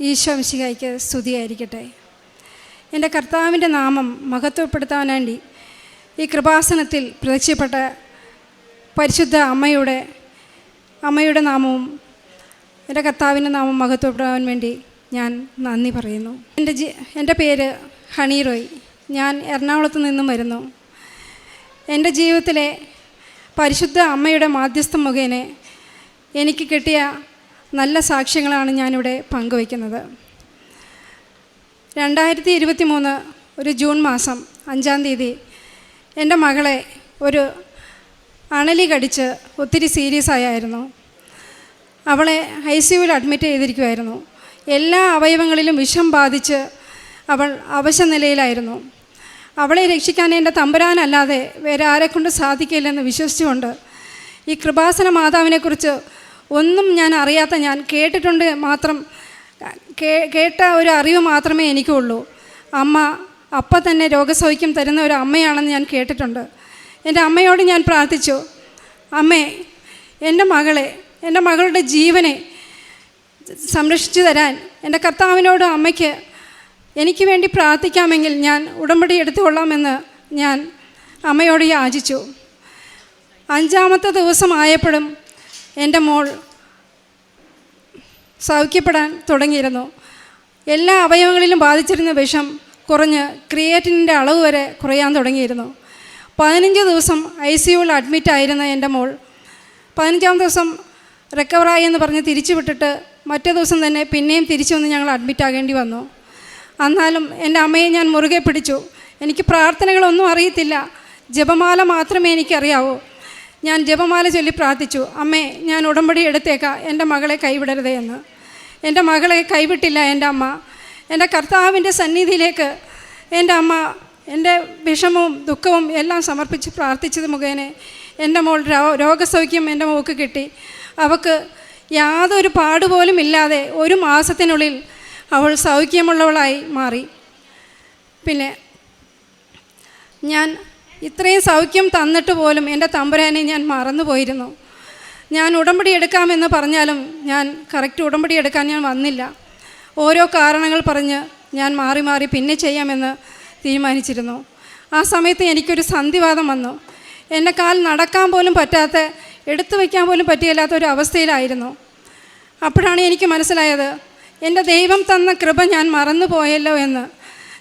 ഈശോ മിശിഹായ്ക്ക് സ്തുതിയായിരിക്കട്ടെ. എന്റെ കർത്താവിന്റെ നാമം മഹത്വപ്പെടുത്താൻ വേണ്ടി ഈ കൃപാസനത്തിൽ പ്രത്യക്ഷപ്പെട്ട പരിശുദ്ധ അമ്മയുടെ അമ്മയുടെ നാമവും എന്റെ കർത്താവിന്റെ നാമം മഹത്വപ്പെടാൻ വേണ്ടി ഞാൻ നന്ദി പറയുന്നു. എന്റെ ജി എന്റെ പേര് ഹണി റോയ്. ഞാൻ എറണാകുളത്ത് നിന്നും വരുന്നു. എന്റെ ജീവിതത്തിലെ പരിശുദ്ധ അമ്മയുടെ മാധ്യസ്ഥം മുഖേന എനിക്ക് കിട്ടിയ നല്ല സാക്ഷ്യങ്ങളാണ് ഞാനിവിടെ പങ്കുവയ്ക്കുന്നത്. രണ്ടായിരത്തി ഇരുപത്തി മൂന്ന് ഒരു ജൂൺ മാസം അഞ്ചാം തീയതി എന്റെ മകളെ ഒരു അണലി കടിച്ച് ഒത്തിരി സീരിയസ് ആയായിരുന്നു. അവളെ ഐ സി യുവിൽ അഡ്മിറ്റ് ചെയ്തിരിക്കുമായിരുന്നു എല്ലാ അവയവങ്ങളിലും വിഷം ബാധിച്ച് അവൾ അവശ നിലയിലായിരുന്നു. അവളെ രക്ഷിക്കാൻ എന്റെ തമ്പുരാനല്ലാതെ വേറെ ആരെക്കൊണ്ട് സാധിക്കില്ലെന്ന് വിശ്വസിച്ചുകൊണ്ട് ഈ കൃപാസന മാതാവിനെക്കുറിച്ച് ഒന്നും ഞാൻ അറിയാത്ത ഞാൻ കേട്ടിട്ടുണ്ട് മാത്രം. കേട്ട ഒരു അറിവ് മാത്രമേ എനിക്കുള്ളൂ. അമ്മ അപ്പ തന്നെ രോഗസൗഖ്യം തരുന്ന ഒരു അമ്മയാണെന്ന് ഞാൻ കേട്ടിട്ടുണ്ട്. എന്റെ അമ്മയോട് ഞാൻ പ്രാർത്ഥിച്ചു. അമ്മേ എന്റെ മകളെ എന്റെ മകളുടെ ജീവനെ സംരക്ഷിച്ചു തരാൻ എന്റെ കർത്താവിനോട് അമ്മയ്ക്ക് എനിക്ക് വേണ്ടി പ്രാർത്ഥിക്കാമെങ്കിൽ ഞാൻ ഉടമ്പടി എടുത്തുകൊള്ളാമെന്ന് ഞാൻ അമ്മയോട് യാചിച്ചു. അഞ്ചാമത്തെ ദിവസമായപ്പോഴും എന്റെ മോൾ സൗഖ്യപ്പെടാൻ തുടങ്ങിയിരുന്നു. എല്ലാ അവയവങ്ങളിലും ബാധിച്ചിരുന്ന വിഷം കുറഞ്ഞ് ക്രിയേറ്റിനിന്റെ അളവ് വരെ കുറയാൻ തുടങ്ങിയിരുന്നു. പതിനഞ്ച് ദിവസം ഐ സി യുവിൽ അഡ്മിറ്റ് ആയിരുന്ന എന്റെ മോൾ പതിനഞ്ചാം ദിവസം റിക്കവറായി എന്ന് പറഞ്ഞ് തിരിച്ചു വിട്ടിട്ട് മറ്റേ ദിവസം തന്നെ പിന്നെയും തിരിച്ചു വന്ന് ഞങ്ങൾ അഡ്മിറ്റാകേണ്ടി വന്നു. എന്നാലും എന്റെ അമ്മയെ ഞാൻ മുറുകെ പിടിച്ചു. എനിക്ക് പ്രാർത്ഥനകളൊന്നും അറിയത്തില്ല. ജപമാല മാത്രമേ എനിക്കറിയാവൂ. ഞാൻ ജപമാല ചൊല്ലി പ്രാർത്ഥിച്ചു അമ്മേ ഞാൻ ഉടമ്പടി എടുത്തേക്കാം എന്റെ മകളെ കൈവിടരുതേ എന്ന്. എന്റെ മകളെ കൈവിട്ടില്ല എന്റെ അമ്മ. എന്റെ കർത്താവിന്റെ സന്നിധിയിലേക്ക് എന്റെ അമ്മ എന്റെ വിഷമവും ദുഃഖവും എല്ലാം സമർപ്പിച്ച് പ്രാർത്ഥിച്ചത് മുഖേന എന്റെ മോൾ രോഗസൗഖ്യം എന്റെ മോൾക്ക് കിട്ടി. അവൾക്ക് യാതൊരു പാടുപോലും ഇല്ലാതെ ഒരു മാസത്തിനുള്ളിൽ അവൾ സൗഖ്യമുള്ളവളായി മാറി. പിന്നെ ഞാൻ ഇത്രയും സൗഖ്യം തന്നിട്ട് പോലും എന്റെ തമ്പുരാനെ ഞാൻ മറന്നുപോയിരുന്നു. ഞാൻ ഉടമ്പടി എടുക്കാമെന്ന് പറഞ്ഞാലും ഞാൻ കറക്റ്റ് ഉടമ്പടി എടുക്കാൻ ഞാൻ വന്നില്ല. ഓരോ കാരണങ്ങൾ പറഞ്ഞ് ഞാൻ മാറി മാറി പിന്നെ ചെയ്യാമെന്ന് തീരുമാനിച്ചിരുന്നു. ആ സമയത്ത് എനിക്കൊരു സന്ധിവാദം വന്നു. എന്റെ കാൽ നടക്കാൻ പോലും പറ്റാത്ത എടുത്തു വയ്ക്കാൻ പോലും പറ്റിയില്ലാത്ത ഒരു അവസ്ഥയിലായിരുന്നു. അപ്പോഴാണ് എനിക്ക് മനസ്സിലായത് എന്റെ ദൈവം തന്ന കൃപ ഞാൻ മറന്നു പോയല്ലോ എന്ന്.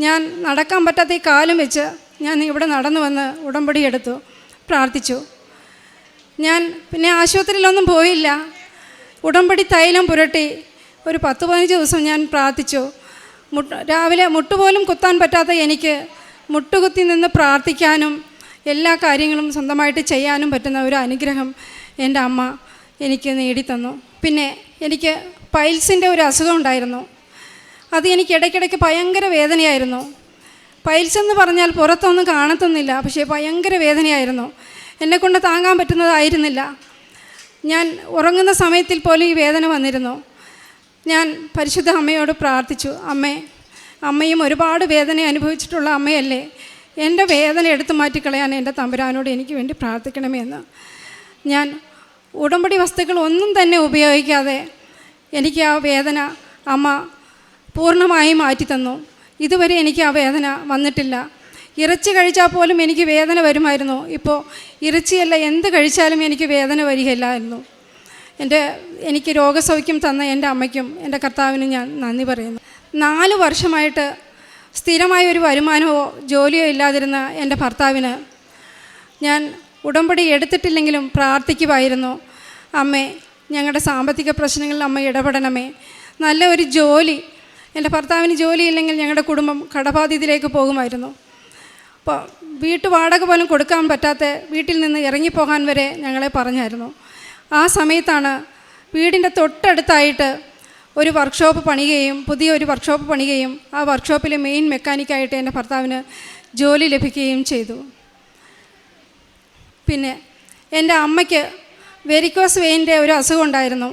ഞാൻ നടക്കാൻ പറ്റാത്ത ഈ കാലം വെച്ച് ഞാൻ ഇവിടെ നടന്നു വന്ന് ഉടമ്പടി എടുത്തു പ്രാർത്ഥിച്ചു. ഞാൻ പിന്നെ ആശുപത്രിയിലൊന്നും പോയില്ല. ഉടമ്പടി തൈലം പുരട്ടി ഒരു പത്ത് പതിനഞ്ച് ദിവസം ഞാൻ പ്രാർത്ഥിച്ചു. മുട്ട് രാവിലെ മുട്ടുപോലും കുത്താൻ പറ്റാത്ത എനിക്ക് മുട്ടുകുത്തി നിന്ന് പ്രാർത്ഥിക്കാനും എല്ലാ കാര്യങ്ങളും സ്വന്തമായിട്ട് ചെയ്യാനും പറ്റുന്ന ഒരു അനുഗ്രഹം എന്റെ അമ്മ എനിക്ക് നേടിത്തന്നു. പിന്നെ എനിക്ക് പൈൽസിന്റെ ഒരു അസുഖം ഉണ്ടായിരുന്നു. അത് എനിക്ക് ഇടയ്ക്കിടയ്ക്ക് ഭയങ്കര വേദനയായിരുന്നു. പൈൽസ് എന്ന് പറഞ്ഞാൽ പുറത്തൊന്നും കാണത്തൊന്നില്ല പക്ഷേ ഭയങ്കര വേദനയായിരുന്നു. എന്നെക്കൊണ്ട് താങ്ങാൻ പറ്റുന്നതായിരുന്നില്ല. ഞാൻ ഉറങ്ങുന്ന സമയത്തിൽ പോലും ഈ വേദന വന്നിരുന്നു. ഞാൻ പരിശുദ്ധ അമ്മയോട് പ്രാർത്ഥിച്ചു അമ്മേ അമ്മയും ഒരുപാട് വേദന അനുഭവിച്ചിട്ടുള്ള അമ്മയല്ലേ? എന്റെ വേദന എടുത്തു മാറ്റിക്കളയാൻ എന്റെ തമ്പുരാനോട് എനിക്ക് വേണ്ടി പ്രാർത്ഥിക്കണമേ എന്ന്. ഞാൻ ഉടമ്പടി വസ്തുക്കൾ ഒന്നും തന്നെ ഉപയോഗിക്കാതെ എനിക്ക് ആ വേദന അമ്മ പൂർണമായി മാറ്റി തന്നു ഇതുവരെ എനിക്ക് ആ വേദന വന്നിട്ടില്ല. ഇറച്ചി കഴിച്ചാൽ പോലും എനിക്ക് വേദന വരുമായിരുന്നു. ഇപ്പോൾ ഇറച്ചിയല്ല എന്ത് കഴിച്ചാലും എനിക്ക് വേദന വരികയില്ലായിരുന്നു. എന്റെ എനിക്ക് രോഗസൗഖ്യം തന്ന എന്റെ അമ്മയ്ക്കും എന്റെ കർത്താവിനും ഞാൻ നന്ദി പറയുന്നു. നാല് വർഷമായിട്ട് സ്ഥിരമായ ഒരു വരുമാനമോ ജോലിയോ ഇല്ലാതിരുന്ന എന്റെ ഭർത്താവിന് ഞാൻ ഉടമ്പടി എടുത്തിട്ടില്ലെങ്കിലും പ്രാർത്ഥിക്കുമായിരുന്നു. അമ്മേ ഞങ്ങളുടെ സാമ്പത്തിക പ്രശ്നങ്ങളിൽ അമ്മ ഇടപെടണമേ. നല്ല ഒരു ജോലി എന്റെ ഭർത്താവിന് ജോലിയില്ലെങ്കിൽ ഞങ്ങളുടെ കുടുംബം കടബാധ്യതയിലേക്ക് പോകുമായിരുന്നു. അപ്പോൾ വീട്ടു വാടക പോലും കൊടുക്കാൻ പറ്റാത്ത വീട്ടിൽ നിന്ന് ഇറങ്ങിപ്പോകാൻ വരെ ഞങ്ങളെ പറഞ്ഞായിരുന്നു. ആ സമയത്താണ് വീടിന്റെ തൊട്ടടുത്തായിട്ട് ഒരു വർക്ക്ഷോപ്പ് പണിയുകയും പുതിയ ഒരു വർക്ക്ഷോപ്പ് പണിയുകയും ആ വർക്ക്ഷോപ്പിലെ മെയിൻ മെക്കാനിക്കായിട്ട് എന്റെ ഭർത്താവിന് ജോലി ലഭിക്കുകയും ചെയ്തു. പിന്നെ എന്റെ അമ്മയ്ക്ക് വെരിക്കോസ് വെയിന്റെ ഒരു അസുഖം ഉണ്ടായിരുന്നു.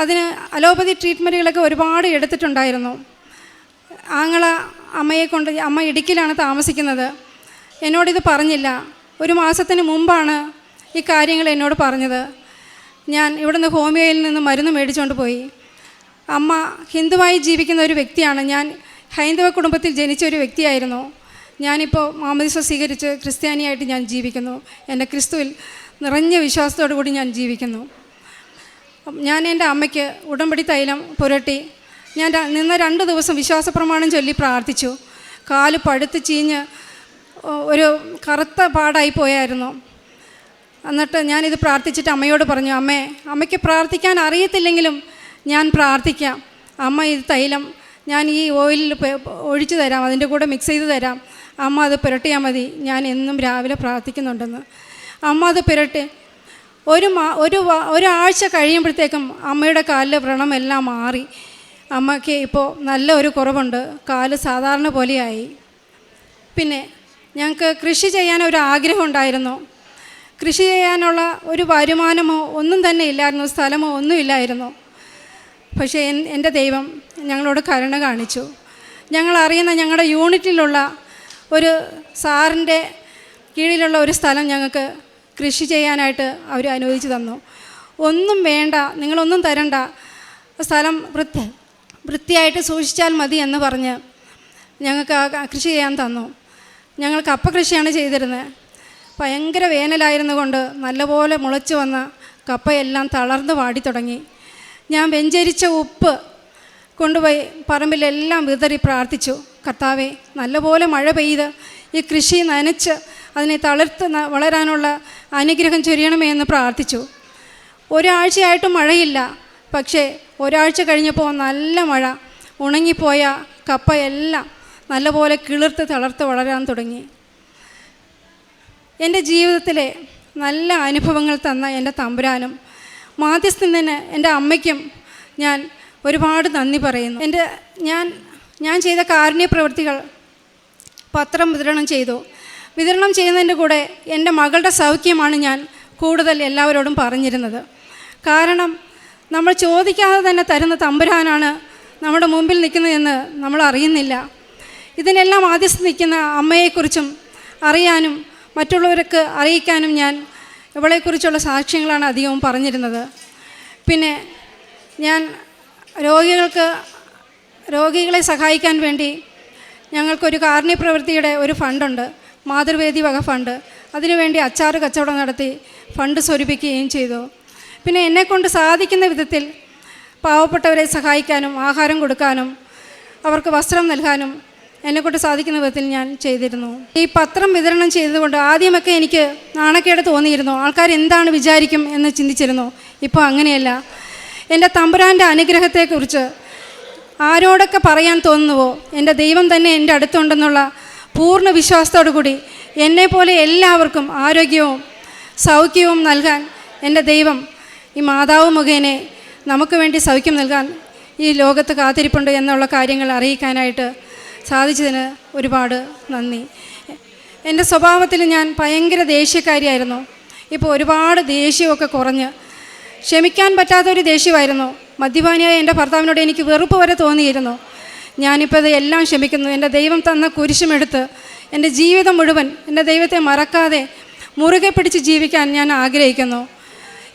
അതിന് അലോപ്പതി ട്രീറ്റ്മെന്റുകളൊക്കെ ഒരുപാട് എടുത്തിട്ടുണ്ടായിരുന്നു. ആങ്ങള അമ്മയെ കൊണ്ട് അമ്മ ഇടുക്കിയിലാണ് താമസിക്കുന്നത്. എന്നോടിത് പറഞ്ഞില്ല. ഒരു മാസത്തിന് മുമ്പാണ് ഈ കാര്യങ്ങൾ എന്നോട് പറഞ്ഞത്. ഞാൻ ഇവിടുന്ന് ഹോമിയോയിൽ നിന്ന് മരുന്ന് മേടിച്ചുകൊണ്ട് പോയി. അമ്മ ഹിന്ദുവായി ജീവിക്കുന്ന ഒരു വ്യക്തിയാണ്. ഞാൻ ഹൈന്ദവ കുടുംബത്തിൽ ജനിച്ച ഒരു വ്യക്തിയായിരുന്നു. ഞാനിപ്പോൾ മാമദിസ സ്വീകരിച്ച് ക്രിസ്ത്യാനിയായിട്ട് ഞാൻ ജീവിക്കുന്നു. എന്റെ ക്രിസ്തുവിൽ നിറഞ്ഞ വിശ്വാസത്തോടു കൂടി ഞാൻ ജീവിക്കുന്നു. ഞാൻ എന്റെ അമ്മയ്ക്ക് ഉടമ്പടി തൈലം പുരട്ടി. ഞാൻ നിന്ന രണ്ട് ദിവസം വിശ്വാസ പ്രമാണം ചൊല്ലി പ്രാർത്ഥിച്ചു. കാൽ പഴുത്ത് ചീഞ്ഞ് ഒരു കറുത്ത പാടായി പോയായിരുന്നു. എന്നിട്ട് ഞാനിത് പ്രാർത്ഥിച്ചിട്ട് അമ്മയോട് പറഞ്ഞു അമ്മേ അമ്മയ്ക്ക് പ്രാർത്ഥിക്കാൻ അറിയത്തില്ലെങ്കിലും ഞാൻ പ്രാർത്ഥിക്കാം. അമ്മ ഇത് തൈലം ഞാൻ ഈ ഓയിലിൽ ഒഴിച്ചു തരാം അതിന്റെ കൂടെ മിക്സ് ചെയ്ത് തരാം. അമ്മ അത് പുരട്ടിയാൽ മതി. ഞാൻ എന്നും രാവിലെ പ്രാർത്ഥിക്കുന്നുണ്ടെന്ന്. അമ്മ അത് പുരട്ടി. ഒരു മാ ഒരു ഒരാഴ്ച കഴിയുമ്പോഴത്തേക്കും അമ്മയുടെ കാലിലെ വ്രണമെല്ലാം മാറി. അമ്മയ്ക്ക് ഇപ്പോൾ നല്ല ഒരു കുറവുണ്ട്. കാൽ സാധാരണ പോലെയായി. പിന്നെ ഞങ്ങൾക്ക് കൃഷി ചെയ്യാൻ ഒരു ആഗ്രഹം ഉണ്ടായിരുന്നു. കൃഷി ചെയ്യാനുള്ള ഒരു വരുമാനമോ ഒന്നും തന്നെ ഇല്ലായിരുന്നു. സ്ഥലമോ ഒന്നും ഇല്ലായിരുന്നു. പക്ഷേ എൻ- എന്റെ ദൈവം ഞങ്ങളോട് കരുണ കാണിച്ചു. ഞങ്ങൾ അറിയുന്ന ഞങ്ങളുടെ യൂണിറ്റിലുള്ള ഒരു സാറിന്റെ കീഴിലുള്ള ഒരു സ്ഥലം ഞങ്ങൾക്ക് കൃഷി ചെയ്യാനായിട്ട് അവർ അനുവദിച്ചു തന്നു. ഒന്നും വേണ്ട നിങ്ങളൊന്നും തരണ്ട. സ്ഥലം വൃത്തി വൃത്തിയായിട്ട് സൂക്ഷിച്ചാൽ മതി എന്ന് പറഞ്ഞ് ഞങ്ങൾക്ക് കൃഷി ചെയ്യാൻ തന്നു. ഞങ്ങൾ കപ്പ കൃഷിയാണ് ചെയ്തിരുന്നത് ഭയങ്കര വേനലായിരുന്നു കൊണ്ട് നല്ലപോലെ മുളച്ചു വന്ന കപ്പയെല്ലാം തളർന്ന് വാടി തുടങ്ങി. ഞാൻ വെഞ്ചരിച്ച ഉപ്പ് കൊണ്ടുപോയി പറമ്പിലെല്ലാം വിതറി പ്രാർത്ഥിച്ചു. കർത്താവെ നല്ലപോലെ മഴ പെയ്ത് ഈ കൃഷി നനച്ച് അതിനെ തളർത്ത് വളരാനുള്ള അനുഗ്രഹം ചൊരിയണമേ എന്ന് പ്രാർത്ഥിച്ചു. ഒരാഴ്ചയായിട്ടും മഴയില്ല. പക്ഷേ ഒരാഴ്ച കഴിഞ്ഞപ്പോൾ നല്ല മഴ. ഉണങ്ങിപ്പോയ കപ്പയെല്ലാം നല്ലപോലെ കിളിർത്ത് തളർത്ത് വളരാൻ തുടങ്ങി. എന്റെ ജീവിതത്തിലെ നല്ല അനുഭവങ്ങൾ തന്ന എന്റെ തമ്പുരാനും മാധ്യസ്ഥന് എന്റെ അമ്മയ്ക്കും ഞാൻ ഒരുപാട് നന്ദി പറയുന്നു. എന്റെ ഞാൻ ഞാൻ ചെയ്ത കാരുണ്യ പ്രവൃത്തികൾ പത്രം വിതരണം ചെയ്തു. വിതരണം ചെയ്യുന്നതിന്റെ കൂടെ എന്റെ മകളുടെ സൗഖ്യമാണ് ഞാൻ കൂടുതൽ എല്ലാവരോടും പറഞ്ഞിരുന്നത്. കാരണം നമ്മൾ ചോദിക്കാതെ തന്നെ തരുന്ന തമ്പുരാനാണ് നമ്മുടെ മുമ്പിൽ നിൽക്കുന്നതെന്ന് നമ്മൾ അറിയുന്നില്ല. ഇതിനെല്ലാം ആദ്യസ്ഥ നിൽക്കുന്ന അമ്മയെക്കുറിച്ചും അറിയാനും മറ്റുള്ളവർക്ക് അറിയിക്കാനും ഞാൻ ഇവളെക്കുറിച്ചുള്ള സാക്ഷ്യങ്ങളാണ് അധികവും പറഞ്ഞിരുന്നത്. പിന്നെ ഞാൻ രോഗികൾക്ക് രോഗികളെ സഹായിക്കാൻ വേണ്ടി ഞങ്ങൾക്കൊരു കാരുണ്യ പ്രവൃത്തിയുടെ ഒരു ഫണ്ടുണ്ട്. മാതൃവേദി വക ഫണ്ട് അതിനുവേണ്ടി അച്ചാറ് കച്ചവടം നടത്തി ഫണ്ട് സ്വരൂപിക്കുകയും ചെയ്തു. പിന്നെ എന്നെക്കൊണ്ട് സാധിക്കുന്ന വിധത്തിൽ പാവപ്പെട്ടവരെ സഹായിക്കാനും ആഹാരം കൊടുക്കാനും അവർക്ക് വസ്ത്രം നൽകാനും എന്നെക്കൊണ്ട് സാധിക്കുന്ന വിധത്തിൽ ഞാൻ ചെയ്തിരുന്നു. ഈ പത്രം വിതരണം ചെയ്തതുകൊണ്ട് ആദ്യമൊക്കെ എനിക്ക് നാണക്കേട് തോന്നിയിരുന്നു. ആൾക്കാർ എന്താണ് വിചാരിക്കും എന്ന് ചിന്തിച്ചിരുന്നു. ഇപ്പോൾ അങ്ങനെയല്ല. എന്റെ തമ്പുരാന്റെ അനുഗ്രഹത്തെക്കുറിച്ച് ആരോടൊക്കെ പറയാൻ തോന്നുന്നുവോ? എന്റെ ദൈവം തന്നെ എന്റെ അടുത്തുണ്ടെന്നുള്ള പൂർണ വിശ്വാസത്തോടു കൂടി എന്നെപ്പോലെ എല്ലാവർക്കും ആരോഗ്യവും സൗഖ്യവും നൽകാൻ എന്റെ ദൈവം ഈ മാതാവ് മുഖേനെ നമുക്ക് വേണ്ടി സൗഖ്യം നൽകാൻ ഈ ലോകത്ത് കാത്തിരിപ്പുണ്ട് എന്നുള്ള കാര്യങ്ങൾ അറിയിക്കാനായിട്ട് സാധിച്ചതിന് ഒരുപാട് നന്ദി. എന്റെ സ്വഭാവത്തിൽ ഞാൻ ഭയങ്കര ദേഷ്യക്കാരിയായിരുന്നു. ഇപ്പോൾ ഒരുപാട് ദേഷ്യമൊക്കെ കുറഞ്ഞ് ക്ഷമിക്കാൻ പറ്റാത്തൊരു ദേഷ്യമായിരുന്നു. മദ്യപാനിയായ എന്റെ ഭർത്താവിനോട് എനിക്ക് വെറുപ്പ് വരെ തോന്നിയിരുന്നു. ഞാനിപ്പോൾ ഇതെല്ലാം ക്ഷമിക്കുന്നു. എന്റെ ദൈവം തന്ന കുരിശുമെടുത്ത് എന്റെ ജീവിതം മുഴുവൻ എന്റെ ദൈവത്തെ മറക്കാതെ മുറുകെ പിടിച്ച് ജീവിക്കാൻ ഞാൻ ആഗ്രഹിക്കുന്നു.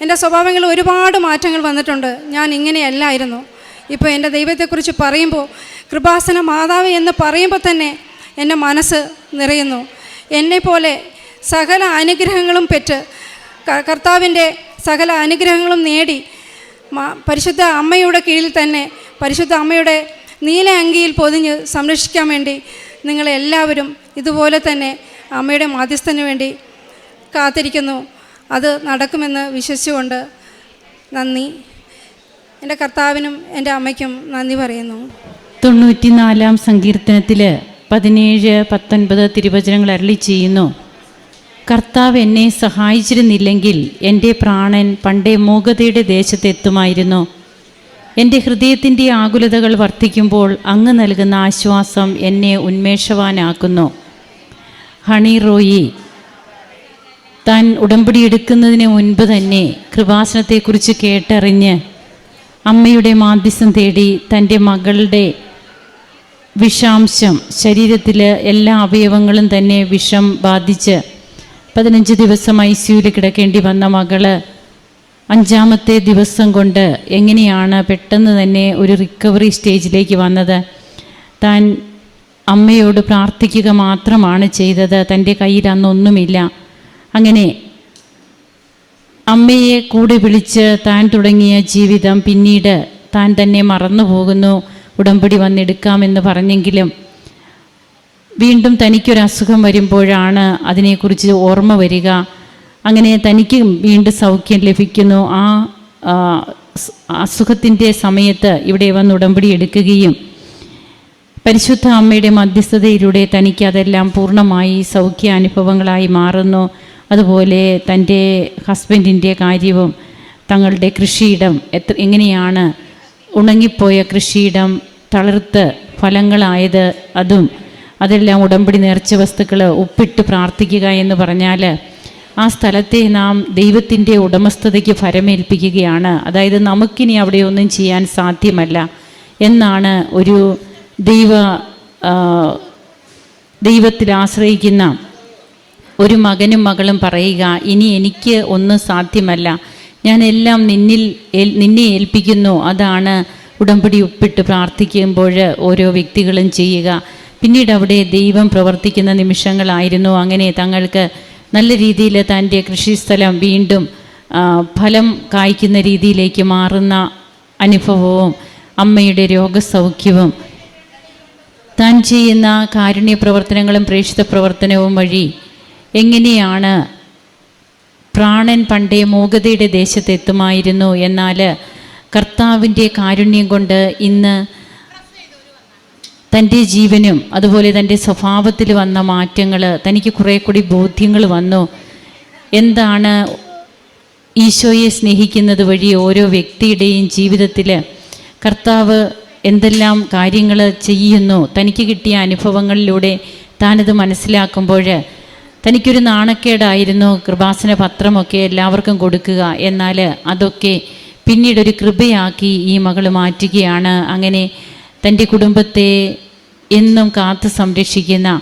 എന്റെ സ്വഭാവങ്ങളിൽ ഒരുപാട് മാറ്റങ്ങൾ വന്നിട്ടുണ്ട്. ഞാൻ ഇങ്ങനെയല്ലായിരുന്നു. ഇപ്പോൾ എന്റെ ദൈവത്തെക്കുറിച്ച് പറയുമ്പോൾ കൃപാസന മാതാവ് എന്ന് പറയുമ്പോൾ തന്നെ എന്റെ മനസ്സ് നിറയുന്നു. എന്നെപ്പോലെ സകല അനുഗ്രഹങ്ങളും പെറ്റ് കർത്താവിന്റെ സകല അനുഗ്രഹങ്ങളും നേടി പരിശുദ്ധ അമ്മയുടെ കീഴിൽ തന്നെ പരിശുദ്ധ അമ്മയുടെ നീല അങ്കിയിൽ പൊതിഞ്ഞ് സംരക്ഷിക്കാൻ വേണ്ടി നിങ്ങളെല്ലാവരും ഇതുപോലെ തന്നെ അമ്മയുടെ മാധ്യസ്ഥന് വേണ്ടി കാത്തിരിക്കുന്നു. അത് നടക്കുമെന്ന് വിശ്വസിച്ചുകൊണ്ട് നന്ദി. എന്റെ കർത്താവിനും എന്റെ അമ്മയ്ക്കും നന്ദി പറയുന്നു. തൊണ്ണൂറ്റിനാലാം സങ്കീർത്തനത്തിൽ പതിനേഴ് പത്തൊൻപത് തിരുവചനങ്ങൾ അരളി ചെയ്യുന്നു. കർത്താവ് എന്നെ സഹായിച്ചിരുന്നില്ലെങ്കിൽ എന്റെ പ്രാണൻ പണ്ടേ മൂകതയുടെ ദേശത്തെത്തുമായിരുന്നു. എന്റെ ഹൃദയത്തിന്റെ ആകുലതകൾ വർദ്ധിക്കുമ്പോൾ അങ്ങ് നൽകുന്ന ആശ്വാസം എന്നെ ഉന്മേഷവാനാക്കുന്നു. ഹണി റോയി താൻ ഉടമ്പടി എടുക്കുന്നതിന് മുൻപ് തന്നെ കൃപാസനത്തെക്കുറിച്ച് കേട്ടറിഞ്ഞ് അമ്മയുടെ മാധ്യസ്ഥം തേടി തന്റെ മകളുടെ വിഷാംശം ശരീരത്തിൽ എല്ലാ അവയവങ്ങളും തന്നെ വിഷം ബാധിച്ച് പതിനഞ്ച് ദിവസം ഐ കിടക്കേണ്ടി വന്ന മകൾ അഞ്ചാമത്തെ ദിവസം കൊണ്ട് എങ്ങനെയാണ് പെട്ടെന്ന് തന്നെ ഒരു റിക്കവറി സ്റ്റേജിലേക്ക് വന്നത്? താൻ അമ്മയോട് പ്രാർത്ഥിക്കുക മാത്രമാണ് ചെയ്തത്. തന്റെ കയ്യിൽ അന്നൊന്നുമില്ല. അങ്ങനെ അമ്മയെ കൂടെ വിളിച്ച് താൻ തുടങ്ങിയ ജീവിതം പിന്നീട് താൻ തന്നെ മറന്നു പോകുന്നു. ഉടമ്പടി വന്നെടുക്കാമെന്ന് പറഞ്ഞെങ്കിലും വീണ്ടും തനിക്കൊരസുഖം വരുമ്പോഴാണ് അതിനെക്കുറിച്ച് ഓർമ്മ വരിക. അങ്ങനെ തനിക്ക് വീണ്ടും സൗഖ്യം ലഭിക്കുന്നു. ആ അസുഖത്തിന്റെ സമയത്ത് ഇവിടെ വന്ന് ഉടമ്പടി എടുക്കുകയും പരിശുദ്ധ അമ്മയുടെ മധ്യസ്ഥതയിലൂടെ തനിക്ക് അതെല്ലാം പൂർണമായി സൗഖ്യ അനുഭവങ്ങളായി മാറുന്നു. അതുപോലെ തന്റെ ഹസ്ബൻഡിന്റെ കാര്യവും തങ്ങളുടെ കൃഷിയിടം എത്ര എങ്ങനെയാണ് ഉണങ്ങിപ്പോയ കൃഷിയിടം തളിർത്ത് ഫലങ്ങളായത് അതും അതെല്ലാം ഉടമ്പടി നേർച്ച വസ്തുക്കൾ ഉപ്പിട്ട് പ്രാർത്ഥിക്കുക എന്ന് പറഞ്ഞാൽ ആ സ്ഥലത്തെ നാം ദൈവത്തിന്റെ ഉടമസ്ഥതയ്ക്ക് ഫരമേൽപ്പിക്കുകയാണ്. അതായത് നമുക്കിനി അവിടെ ഒന്നും ചെയ്യാൻ സാധ്യമല്ല എന്നാണ് ഒരു ദൈവ ദൈവത്തിൽ ആശ്രയിക്കുന്ന ഒരു മകനും മകളും പറയുക ഇനി എനിക്ക് ഒന്നും സാധ്യമല്ല. ഞാൻ എല്ലാം നിന്നിൽ നിന്നെ ഏൽപ്പിക്കുന്നു. അതാണ് ഉടമ്പടി ഒപ്പിട്ട് പ്രാർത്ഥിക്കുമ്പോൾ ഓരോ വ്യക്തികളും ചെയ്യുക. പിന്നീട് അവിടെ ദൈവം പ്രവർത്തിക്കുന്ന നിമിഷങ്ങളായിരുന്നു. അങ്ങനെ തങ്ങൾക്ക് നല്ല രീതിയിൽ തന്റെ കൃഷിസ്ഥലം വീണ്ടും ഫലം കായ്ക്കുന്ന രീതിയിലേക്ക് മാറുന്ന അനുഭവവും അമ്മയുടെ രോഗസൗഖ്യവും താൻ ചെയ്യുന്ന കാരുണ്യ പ്രവർത്തനങ്ങളും പ്രേക്ഷിത പ്രവർത്തനവും വഴി എങ്ങനെയാണ് പ്രാണൻ പണ്ടേ മൂകതയുടെ ദേശത്തെത്തുമായിരുന്നു എന്നാൽ കർത്താവിന്റെ കാരുണ്യം കൊണ്ട് ഇന്ന് തന്റെ ജീവനും അതുപോലെ തന്റെ സ്വഭാവത്തിൽ വന്ന മാറ്റങ്ങൾ തനിക്ക് കുറേ കൂടി ബോധ്യങ്ങൾ വന്നു. എന്താണ് ഈശോയെ സ്നേഹിക്കുന്നത് വഴി ഓരോ വ്യക്തിയുടെയും ജീവിതത്തിൽ കർത്താവ് എന്തെല്ലാം കാര്യങ്ങൾ ചെയ്യുന്നു തനിക്ക് കിട്ടിയ അനുഭവങ്ങളിലൂടെ താനത് മനസ്സിലാക്കുമ്പോൾ തനിക്കൊരു നാണക്കേടായിരുന്നു കൃപാസന പത്രമൊക്കെ എല്ലാവർക്കും കൊടുക്കുക എന്നാൽ അതൊക്കെ പിന്നീടൊരു കൃപയാക്കി ഈ മകൾ മാറ്റുകയാണ്. അങ്ങനെ തന്റെ കുടുംബത്തെ എന്നും കാത്തു സംരക്ഷിക്കുന്ന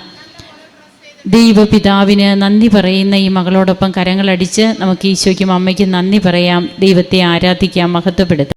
ദൈവപിതാവിന് നന്ദി പറയുന്ന ഈ മകളോടൊപ്പം കരങ്ങളടിച്ച് നമുക്ക് ഈശോയ്ക്കും അമ്മയ്ക്കും നന്ദി പറയാം. ദൈവത്തെ ആരാധിക്കാം മഹത്വപ്പെടുത്താം.